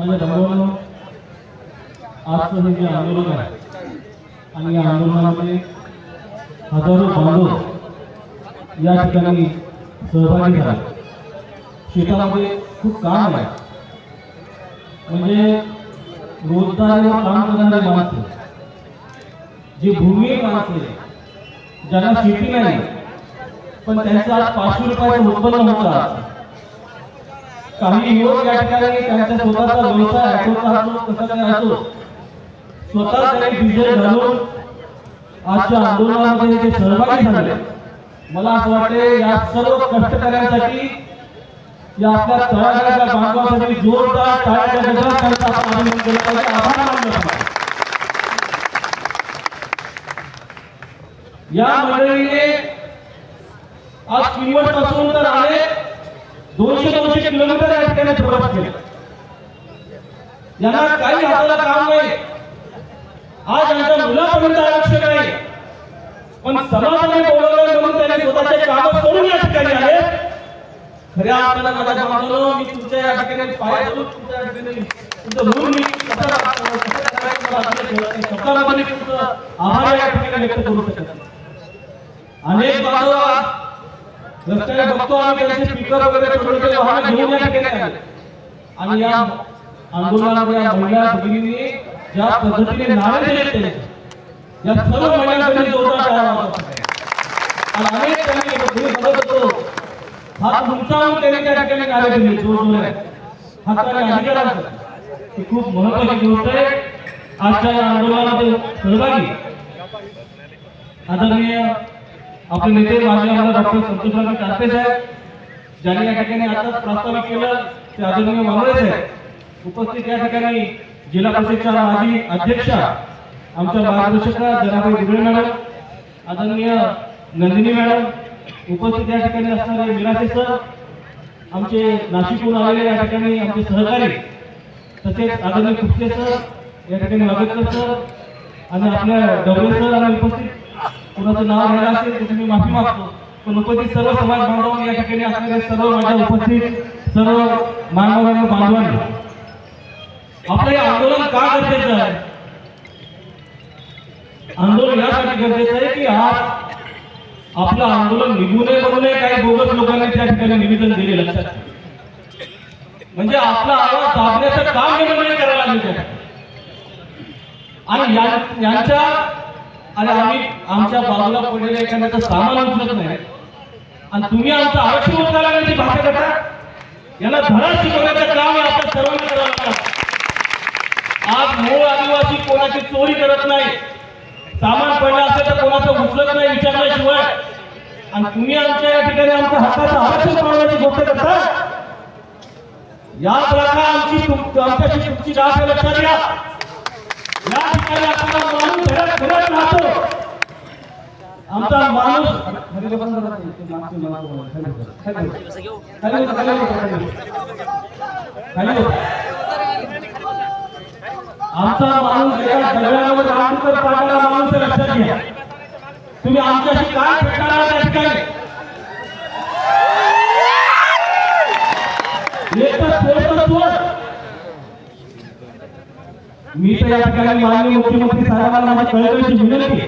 माझ्या भावांनो आजचं हे जे आंदोलन आहे आणि या आंदोलनामध्ये हजारो बांधव या ठिकाणी सहभागी झाला. शेतामध्ये खूप काम आहे. म्हणजे रोजगारीवर काम करणारे माणसं जे भूमी माणसे ज्यांना शेती नाही पण त्यांचं आज पाचशे रुपयाचं उत्पन्न होतं काही युवक या ठिकाणी त्यांचा स्वतःचा व्यवसाय ऑटोचा असो असो स्वतः त्यांनी डिझेल घालून आजच्या आंदोलनामध्ये जे सहभागी झाले. मला असं वाटते या सर्व कष्टकऱ्यांसाठी या आपल्या तळागाळाच्या बांधवासाठी जोरदार टाळ्याच्या गजरात आपण अभिनंदन केलं पाहिजे. आभार मानलं पाहिजे या मंडळीने आज किनवटपासून तर आले दोनशे दोनशे किलोमीटर या ठिकाणी प्रवास केला. यांना काही हाताला काम नाही. आज यांच्या मुलापर्यंत आरक्षण नाही. पण समाजाने बोलवलं म्हणून त्यांनी स्वतःचे काम करून या ठिकाणी आले. खऱ्या अर्थानं माझ्या बांधवांनो मी तुमच्या या ठिकाणी पाया धरून तुमच्या ठिकाणी तुमचं म्हणून मी शब्दामध्ये तुमचं आभार या ठिकाणी व्यक्त करू शकत अनेक बांधव रस्त्याने बघतो आम्ही त्यांचे स्पीकर वगैरे छोटे छोटे वाहन घेऊन या ठिकाणी आले. आणि या आंदोलनामध्ये या महिला भगिनींनी ज्या पद्धतीने नारे दिले या सर्व जोरदार वाजवा. आणि अनेक त्यांनी तुम्ही बघत होतो हात उंचावून त्यांनी त्या ठिकाणी नारे दिले. जोरजोरात. हक्काने अधिकारांचं ही खूप महत्वाची गोष्ट आहे. आजच्या या आंदोलनामध्ये सहभागी. आदरणीय आपले नेते माजी आमदार डॉक्टर संतोषराव टाकते साहेब ज्यांनी या ठिकाणी आताच प्रस्तावित केलं ते आदरणीय मावळे साहेब. उपस्थित या ठिकाणी जिल्हा परिषदच्या माजी अध्यक्षा आमच्या मार्गदर्शका जनाबाई दुबळे मॅडम आदरणीय नंदिनी मॅडम उपस्थित या ठिकाणी असणारे मिराचे सर आमचे नाशिकहून आलेले या ठिकाणी आमचे सहकारी तसेच आदरणीय कुपसे सर या ठिकाणी वागेकर सर आणि आपल्या डवळे सर आणि उपस्थित कुणाचं नाव राहिलं असेल तर मी माफी मागतो. पण उपस्थित सर्व समाज बांधव या ठिकाणी असणारे सर्व माझ्या उपस्थित सर्व मानवांनी बांधवांनी. आपलं हे आंदोलन का गरजेचं आहे? आंदोलन यासाठी गरजेचं आहे की आज आपलं आंदोलन निघू नये म्हणून काही बोगस लोकांनी त्या ठिकाणी निवेदन दिले लक्षात म्हणजे आपला आवाज दाबण्याचं काम निर्णय करायला लागले. आणि यांच्या आणि आम्ही आमच्या बाजूला पडलेल्या एखाद्याचं सामान उचलत नाही. आणि तुम्ही आमचं आरक्षण उचलायला लागण्याची भाषा करता? याला धडा शिकवण्याचं काम आपल्या सर्वांना करावं लागतं. आज मूळ आदिवासी कोणाची चोरी करत नाही सामान पडलं असेल तर कोणाचं उचलत नाही विचारल्याशिवाय. आणि तुम्ही आमच्या या ठिकाणी आमच्या हक्काचं आरक्षण पडवण्याची गोष्ट करता? या प्रकार आमची आमच्याशी तुमची आहे लक्षात घ्या या ठिकाणी आपला माणूस घरात घरात राहतो आमचा माणूस खाली माणसं आमचा माणूस एका दगडावर माणूस लक्षात घ्या. तुम्ही आमच्याशी काय भेटणार आहात या ठिकाणी? मी तर या ठिकाणी माननीय मुख्यमंत्री साहेबांना माझी कळकळीची विनंती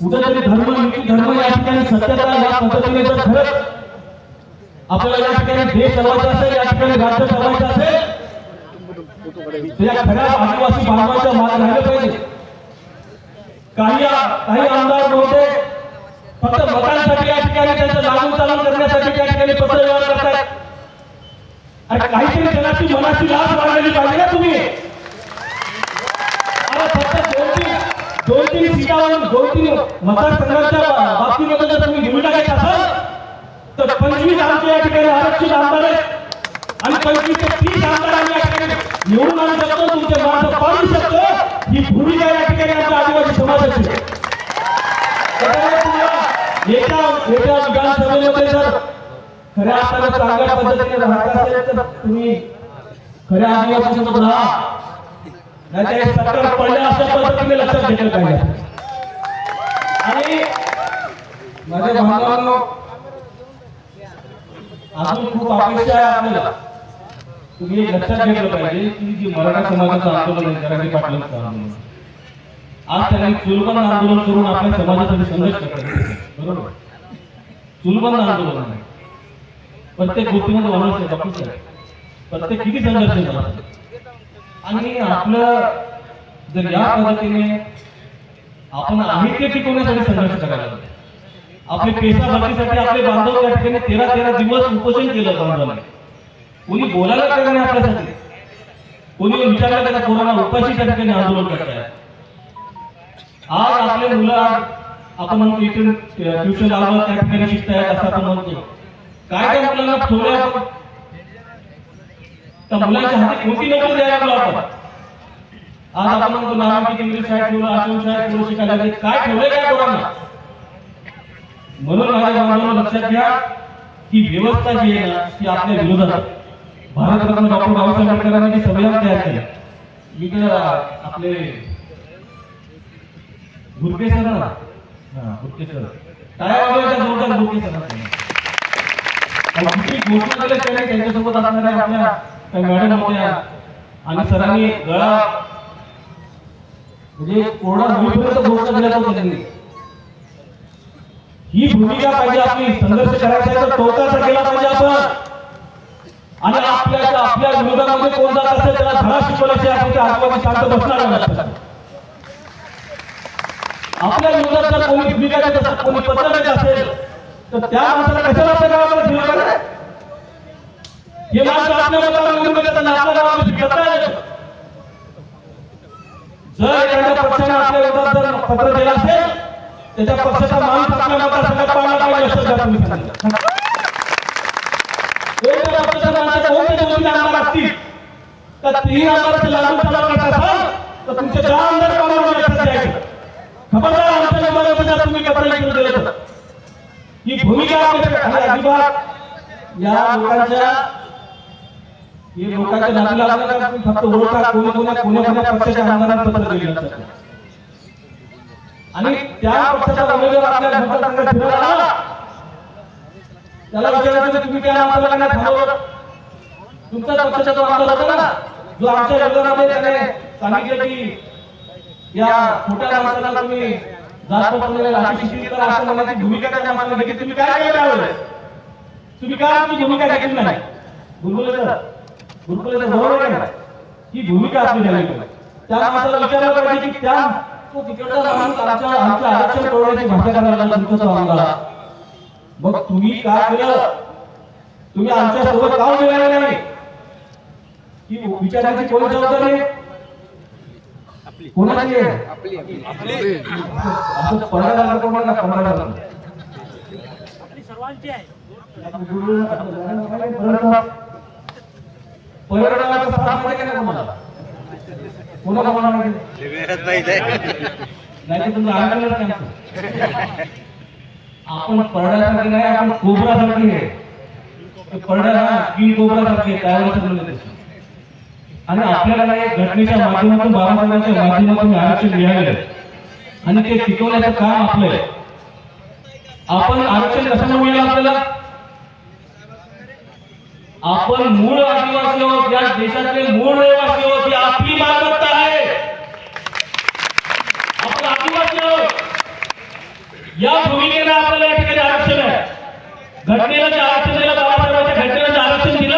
कुठेतरी धर्म धर्म या ठिकाणी सत्यता या पद्धतीने जर खरंच आपल्याला या ठिकाणी देश चालवायचा असेल या ठिकाणी राज्य चालवायचं असेल तर खऱ्या आदिवासी बांधवांच्या मागे राहिलं पाहिजे. काही काही आमदार नव्हते फक्त मतांसाठी या ठिकाणी त्यांचं लागून चालू करण्यासाठी त्या ठिकाणी पत्र व्यवहार करतात. अरे काहीतरी जनाची मनाची लाच बाळगली पाहिजे ना तुम्ही. दोन तीन सीटावरून दोन तीन मतदारसंघाच्या बाबतीमध्ये जर तुम्ही निवडून टाकायचं असाल तर पंचवीस आमचे या ठिकाणी आरक्षित आमदार आहेत. आणि पंचवीस ते तीस आमदार आम्ही या ठिकाणी निवडून आणू शकतो. तुमचे मार्ग पाडू शकतो ही भूमिका या ठिकाणी आमच्या आदिवासी समाजाची एका एका विधानसभेमध्ये जर खऱ्या अर्थानं चांगल्या पद्धतीने राहत असेल तर तुम्ही खऱ्या आदिवासी सोबत राहा. नाही सरकार पडलं अशा पद्धतीने लक्षात घेतलं पाहिजे. आणि माझ्या भावांनो अजून खूप अपेक्षा आहे आपल्याला. तुम्ही लक्षात घेतलं पाहिजे की जी मराठा समाजाचं आंदोलन आहे पाटलांचं आंदोलन आज त्यांनी चुलबंद आंदोलन करून आपल्या समाजासाठी संघर्ष करतात बरोबर? चुलबंद आंदोलन आहे. प्रत्येक आहे. प्रत्येक किती संघर्ष झाला? आणि आपलं जर या पद्धतीने आपण आहे ते टिकवण्यासाठी संघर्ष करायला आपले पेशा भरतीसाठी आपले बांधव त्या ठिकाणी तेरा तेरा दिवस उपोषण केलं बांधवांनी. कोणी बोलायला तयार नाही आपल्यासाठी. कोणी विचारलं का कोरोना उपाशी त्या ठिकाणी आंदोलन करताय. आज आपले मुलं आपण म्हणतो इथे ट्युशन लावलं त्या ठिकाणी शिकतायत असं आपण म्हणतो. काय काय मुलांना थोड्या त्या मुलांच्या हाती कोणती नोकरी द्यायला आपण. आज आपण म्हणतो नामांकित इंग्लिश शाळेत ठेवलं आश्रम शाळेत ठेवलं शिकायला. काय ठेवलंय काय पोरांना? म्हणून माझ्या लक्षात घ्या ही व्यवस्था जी आहे ना ती आपल्या विरोधात. भारतरत्न डॉक्टर बाबासाहेब आंबेडकरांनी संविधान तयार केलं. मी तर आपले गुरके सर ना गुरके सर टाळ्या वाजवायच्या जोरदार गुरके सर किती घोषणा केल्या त्याने त्यांच्यासोबत असणाऱ्या आपल्या काही मॅडम होत्या आणि सरांनी गळा. म्हणजे कोरोना होईपर्यंत घोषणा केल्या होत्या त्यांनी. ही भूमिका पाहिजे आपली. संघर्ष करायचा तर टोकाचा केला पाहिजे आपण. आणि आपल्या आपल्या विरोधामध्ये कोण जात असेल त्याला धडा शिकवल्याचे आपण त्या आजूबाजू शांत बसणार. आपल्या विरोधात जर कोणी भूमिका देत असेल कोणी पत्र देत असेल तर त्या माणसाला कशाला आपल्या गावामध्ये पाहिजे हे माणसं आपल्याला मताला निवडून देतात आपल्याला आपल्या गावामध्ये फिरता जर एखाद्या पक्षाने आपल्या विरोधात जर पत्र दिलं असेल त्याच्या पक्षाचा माणूस आपल्या मतदारसंघात पाडला पाहिजे असं जर तुम्ही सांगितलं. कोणत्या पक्षाचा माणसं कोणत्या दोन तीन लागतील तर तीन आमदार लागू चालू करत असाल तर तुमचे दहा आमदार कामावर लक्षात द्यायचे खबरदार आमच्या निवडणुकीत तुम्ही कपडे लिहून दिलं ही भूमिका आपल्याकडे अजिबात. या लोकांच्या हे लोकांच्या नादी लागलं का तुम्ही फक्त ओळखा कोणी पक्षाच्या आमदारांना पत्र दिलं जातं. आणि त्या पक्षाचा उमेदवार आपल्या मतदारसंघात फिरत आला. त्याला विचारायचं की तुम्ही त्या का थांबवलं? तुमचा पक्षाचा जो आमदार होता? ना जो आमच्या विरोधामध्ये त्याने सांगितलं की या खोट्या माणसाला तुम्ही जास्त पडलेल्या लाठी असं भूमिका त्या माणसाला घेतली. तुम्ही काय केलं तुम्ही काय आमची भूमिका घेतली नाही? गुरुकुले सर गुरुकुले सर बरोबर आहे. ही भूमिका आपली झाली पाहिजे त्या माणसाला विचारलं पाहिजे की त्या तो तिकडचा माणूस आमच्या आमच्या आरक्षण तोडण्याची भाषा करायला लागला तुमचा तो आमदार मग तुम्ही काय केलं? तुम्ही आमच्यासोबत का उभे नाही? ही विचारायची कोणी जबाबदारी आहे? कोणाची आहे? असं लागलं कोण ना पडा लागलं पर्यटनाचा साथ माहिती आहे कोणाला कोणाला माहिती? नाही? तुमचं आंदोलन आपण परड्यासारखे नाही आपण कोबरासाठी आहे. ते परडा ना आहे, आणि आपल्याला नाही घटनेच्या माध्यमातून बाबासाहेबांच्या माध्यमातून आरक्षण मिळालेलं आणि ते टिकवण्याचं काम आपलं आहे. आपण आरक्षण कसं मिळालं आपल्याला? आपण मूळ आदिवासी आहोत या देशातले मूळ रहिवासी आहोत ही आपली मालमत्ता आहे. आपण आदिवासी आहोत. या भूमिकेनं आपल्याला या ठिकाणी आरक्षण आहे. घटनेला जे आरक्षण दिलं बाबासाहेबांच्या घटनेला जे आरक्षण दिलं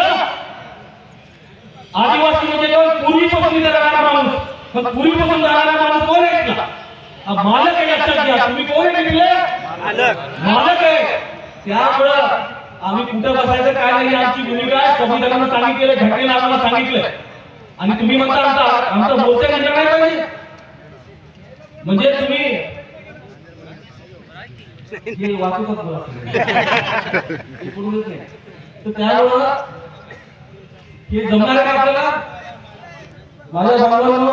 आदिवासी म्हणजे कोण? पूर्वीपासून राहणारा माणूस. मग पूर्वीपासून राहणारा माणूस कोण आहे मालक आहे लक्षात घ्या. तुम्ही कोण आहे मालक आहे. त्यामुळं आम्ही कुठं बसायचं काय नाही आमची भूमिका संविधानानं सांगितलेलं घटनेनं आम्हाला सांगितलं. आणि तुम्ही म्हणता आमचा आमचा मोर्चा घंटा नाही पाहिजे म्हणजे तुम्ही हे वाचतच त्यामुळं हे जमणार का आपल्याला? माझ्या बांधवांनो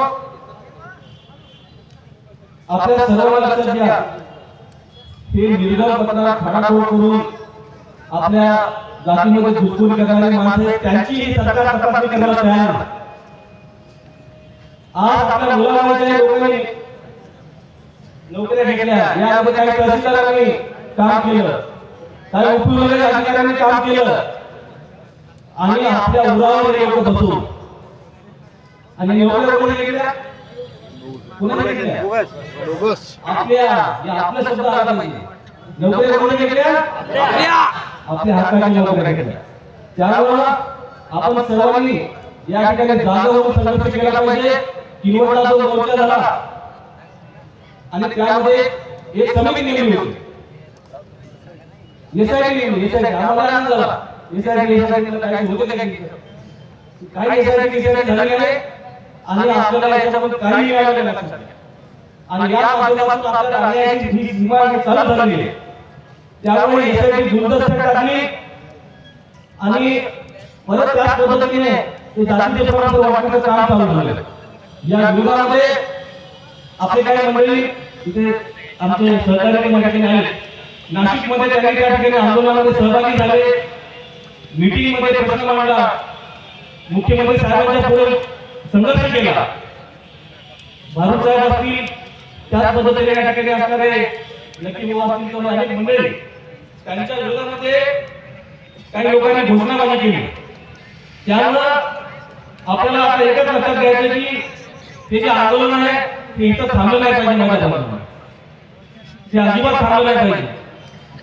आपल्या सर्व लक्षात घ्या. हे निर्गम पत्रात खाडाखोड करून आपल्या जातीमध्ये घुसखोरी करणारी माणसं त्यांची ही सरकार तपासणी करायला तयार. आज आपल्या मुलाबाळाच्या लोकांनी नोकऱ्या घेतल्या. यामध्ये काही तहसीलदारांनी काम केलं. काही उपविभागीय अधिकाऱ्यांनी काम केलं. आणि आपल्या उरावर हे लोक बसून. आणि नोकऱ्या कोणी घेतल्या? कोणाने घेतल्या? बोगस आपल्या या आपल्या शब्द आला पाहिजे नोकऱ्या कोणी घेतल्या? आपल्या हक्काच्या नोकऱ्या घेतल्या त्यामुळं आपण सर्वांनी या ठिकाणी जागा होऊन संघर्ष केला पाहिजे. किनवटला जो मोर्चा झाला. आणि त्यामध्ये एक समिती नेमली होती. एसआयटी नेमली. एसआयटी आम्हाला आनंद झाला. एसआयटी एसआयटी काही होते काही काही एसआयटी एसआयटी झाली नाही. आणि आपल्याला याच्यामध्ये काही लक्षात. आणि या माध्यमातून आपल्याला अन्यायाची ही सीमा चालू झालेली आहे. त्यामुळे एसआयटी गुलदस्त्यात टाकली. आणि परत त्याच पद्धतीने ते जातीचे प्रमाण वाटण्याचं काम चालू झालं. या विभागामध्ये आपले काही मंडळी इथे आमचे सहकारी या ठिकाणी आले नाशिकमध्ये त्यांनी त्या ठिकाणी आंदोलनामध्ये सहभागी झाले. मिटिंगमध्ये प्रश्न मांडला. मुख्यमंत्री साहेबांच्या पुढे संघर्ष केला. भारत साहेब असतील त्याच पद्धतीने या ठिकाणी असणारे नक्की भाऊ असतील किंवा अनेक मंडळी त्यांच्या विरोधामध्ये काही लोकांनी घोषणाबाजी केली. त्यामुळं आपल्याला आता एकच लक्षात घ्यायचं की ते जे आंदोलन आहे ते इथं थांबलं नाही पाहिजे माझ्या मनात. ते अजिबात थांबलं नाही पाहिजे.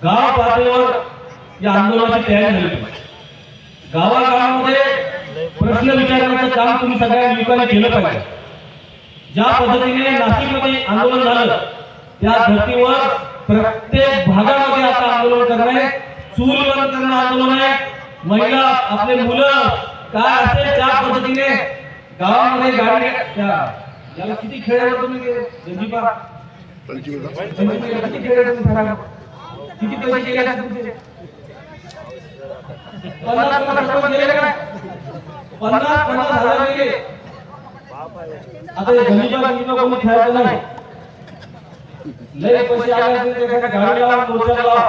गाव पातळीवर या आंदोलनाची तयारी झाली पाहिजे. गावागावामध्ये प्रश्न विचारण्याचं काम तुम्ही सगळ्या लोकांनी केलं पाहिजे. ज्या पद्धतीने नाशिकमध्ये आंदोलन झालं त्या धर्तीवर प्रत्येक भागामध्ये आता आंदोलन करणे चूल बंद करणं आंदोलन आहे. महिला आपले मुलं काय असेल त्या पद्धतीने गावामध्ये गाडी याला किती खेळ तुम्ही गंजीपा किती खेळ किती पैसे गेले तुमचे? पन्नास पन्नास रुपये गेले का? पन्नास पन्नास हजार गेले. आता गंजीपा गंजीपा कोणी खेळायचं नाही. लय पैसे आले असतील तर एखाद्या गाडी लावा. मोर्चा लावा.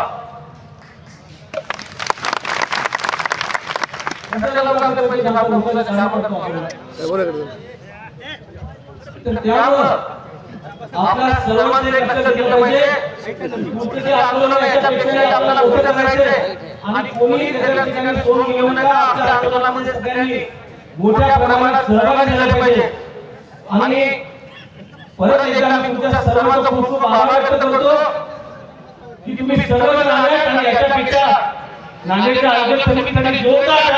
कशाला लोकांकडे पैसे घालतो? लोकांना काम करतो आपण. तर त्यामुळं आपल्या सर्वांचे लक्ष दिलं पाहिजे. पुढचं जे आंदोलन आहे याच्यापेक्षाही आपल्याला मोठं करायचंय आणि कोणी त्याच्या ठिकाणी सोडून घेऊ नका आपल्या आंदोलनामध्ये सगळ्यांनी मोठ्या प्रमाणात सहभागी झाले पाहिजे. आणि परत एकदा मी तुमच्या सर्वांचा खूप खूप आभार व्यक्त करतो की तुम्ही सर्वजण आले आणि याच्यापेक्षा नांदेडच्या समितीसाठी जोरदार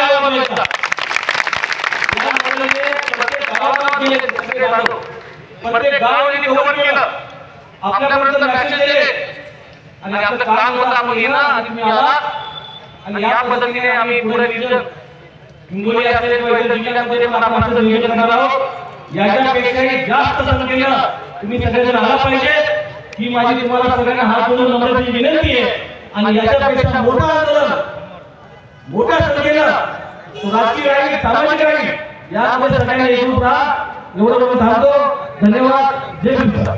प्रत्येक केलं आपल्यापर्यंत मॅसेज दिले आणि आपलं काम होतं आपण येणं आणि तुम्ही आला. आणि या पद्धतीने आम्ही पुढे नियोजन हिंगोली असेल किंवा इतर जिल्ह्यांमध्ये पण आपण असं नियोजन करणार आहोत. याच्यापेक्षाही जास्त संख्येनं तुम्ही सगळेजण आला पाहिजे. ही माझी तुम्हाला सगळ्यांना हात जोडून नम्रतेची विनंती आहे. आणि याच्यापेक्षा मोठं आंदोलन मोठ्या संख्येनं राजकीय राहील सामाजिक राहील यामध्ये सगळ्यांना एकूण राहा. एवढं म्हणून थांबतो धन्यवाद. जय हिंद.